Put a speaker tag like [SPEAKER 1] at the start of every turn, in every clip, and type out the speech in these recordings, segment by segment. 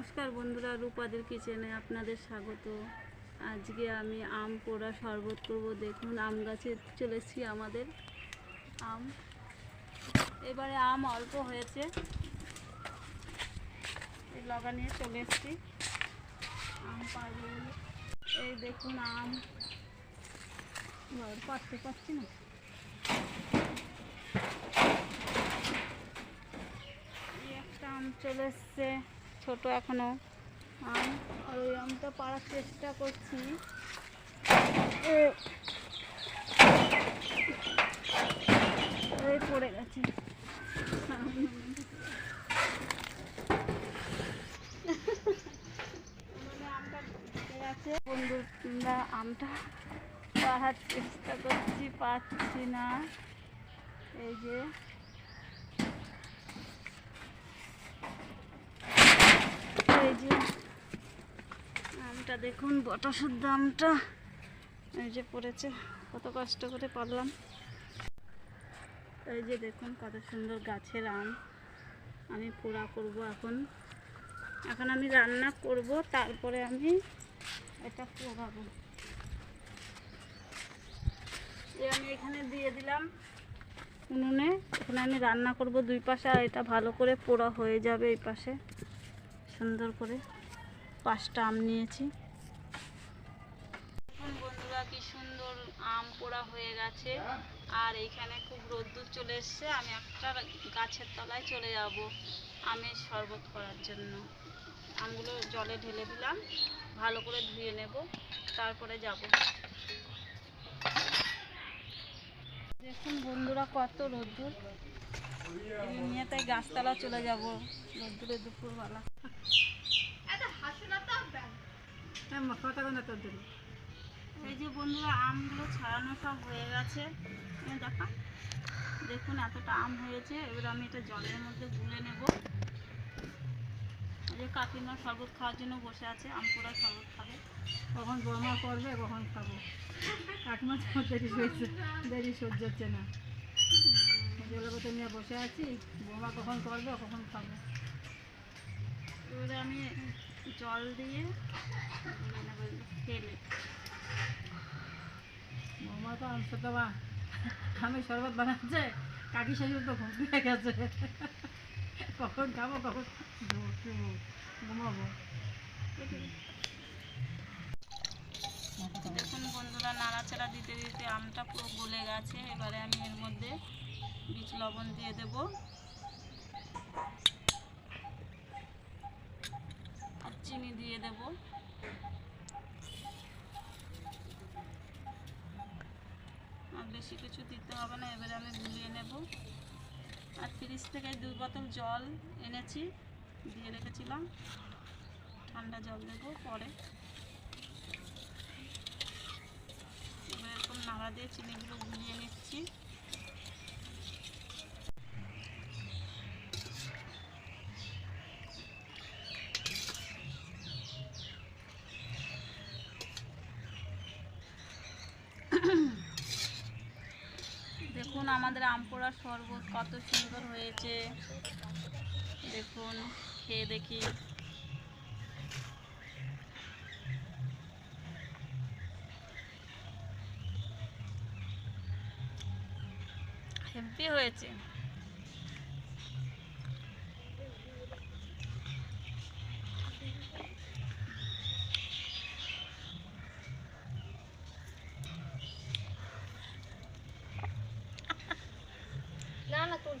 [SPEAKER 1] নমস্কার বন্ধুরা, রূপাদের কিচেনে আপনাদের স্বাগত। আজকে আমি আম পোড়া শরবত করব। দেখুন, আম গাছে চলেছি আমাদের। আম। এবারে আম অল্প হয়েছে। এই লগা নিয়ে চলে এসেছি। আম বলে। এই দেখুন, আম। পারতে পারছি না। এই একটা আম চলে এসছে। ছোট এখনও। আম আর ওই আমটা পাড়ার চেষ্টা করছি। পড়ে গেছে। বন্ধুরা আমটা পাড়ার চেষ্টা করছি পাচ্ছি না। এই যে এই যে আমটা দেখুন বটা শুদ্ধ আমটা এই যে পড়েছে, কত কষ্ট করে পারলাম। এই যে দেখুন, কত সুন্দর গাছের আম। আমি পোড়া করব এখন। এখন আমি রান্না করব, তারপরে আমি এটা পোড়াবো। আমি এখানে দিয়ে দিলাম উনুনে। এখানে আমি রান্না করব দুই পাশে, আর এটা ভালো করে পোড়া হয়ে যাবে এই পাশে। সুন্দর করে পাঁচটা আম নিয়েছি এখন বন্ধুরা কি সুন্দর আম পোড়া হয়ে গেছে। আর এইখানে খুব রোদ্দুর চলে এসছে। আমি একটা গাছের তলায় চলে যাব আমের শরবত করার জন্য। আমগুলো জলে ঢেলে দিলাম। ভালো করে ধুয়ে নেব। তারপরে যাব। দেখুন বন্ধুরা কত রোদ্দুর। নিয়ে তাই গাছতলা চলে যাব রোদ্দুরে দুপুরবেলা। এই যে বন্ধুরা আমগুলো ছাড়ানো সব হয়ে গেছে। দেখা দেখুন এতটা আম হয়েছে। এবার আমি এটা জলের মধ্যে গুলে নেব। এই যে কাকিমা শরবত খাওয়ার জন্য বসে আছে আম পোড়া শরবত খাবে।
[SPEAKER 2] কখন বৌমা করবে কখন খাব? কাকিমা দেরি হয়েছে দেরি সহ্য হচ্ছে না। জলগত নিয়ে বসে আছি বৌমা কখন করবে কখন খাব?
[SPEAKER 1] এবারে আমি জল দিয়ে গুলে নেব
[SPEAKER 2] তো অংশ তো বা, আমি শরবত বানাচ্ছে, কাকি শাশুড়ি তো ঘুম পেয়ে গেছে। কখন খাব, কখন ঘুমো- ঘুমাবো।
[SPEAKER 1] দেখুন বন্ধুরা, নাড়াচাড়া দিতে দিতে আমটা পুরো গলে গেছে। এবারে আমি এর মধ্যে বীজ লবণ দিয়ে দেব। আর চিনি দিয়ে দেব। বেশি কিছু দিতে হবে না, এবারে আমি গুলিয়ে নেব। আর ফ্রিজ থেকে দুই বোতল জল এনেছি, দিয়ে রেখেছিলাম। ঠান্ডা জল দেবো পরে। এরকম নাড়া দিয়ে চিনিগুলো গুলিয়ে নিচ্ছি। আমাদের আম পোড়ার শরবত কত সুন্দর হয়েছে। দেখুন খেয়ে দেখি। হেভি হয়েছে
[SPEAKER 2] না না তুলছি না বাবা দাঁড়িয়ে আছে।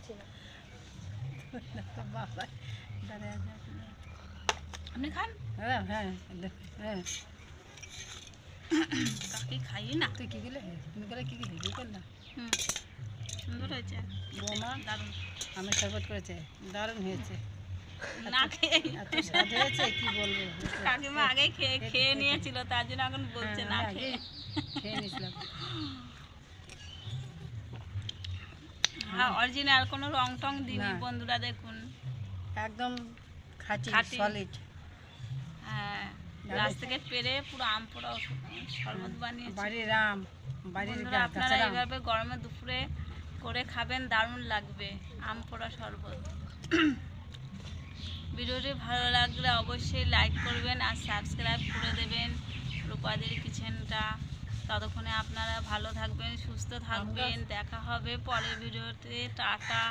[SPEAKER 1] আপনি খান?
[SPEAKER 2] হ্যাঁ হ্যাঁ হ্যাঁ।
[SPEAKER 1] কাকি খাই না।
[SPEAKER 2] তুই কী গেলে তুমি গেলে কী গেলে কী করলাম
[SPEAKER 1] হুম সুন্দর হয়েছে।
[SPEAKER 2] বৌমা
[SPEAKER 1] দারুণ।
[SPEAKER 2] আমি শরবত করেছে। দারুণ হয়েছে।
[SPEAKER 1] না খেয়ে
[SPEAKER 2] হয়েছে? কি বলব?
[SPEAKER 1] কাকিমা আগে খেয়ে খেয়ে নিয়েছিল তার জন্য এখন বলছে না
[SPEAKER 2] হ্যাঁ,
[SPEAKER 1] খেয়ে
[SPEAKER 2] আগে খেয়ে। নিয়েছিলাম
[SPEAKER 1] হ্যাঁ অরিজিনাল কোনো রং টং দিনি বন্ধুরা দেখুন।
[SPEAKER 2] একদম খাঁটি। সলিড
[SPEAKER 1] হ্যাঁ গাছ থেকে পেরে পুরো আম পোড়া শরবত বানিয়েছি।
[SPEAKER 2] বাড়ির আম বাড়ির
[SPEAKER 1] আপনারা এইভাবে গরমে দুপুরে করে খাবেন দারুণ লাগবে আম পোড়া শরবত। ভিডিওটি ভালো লাগলে অবশ্যই লাইক করবেন আর সাবস্ক্রাইব করে দেবেন রূপাদের কিচেনটা। ততক্ষণে আপনারা ভালো থাকবেন সুস্থ থাকবেন। দেখা হবে পরের ভিডিওতে। টাটা।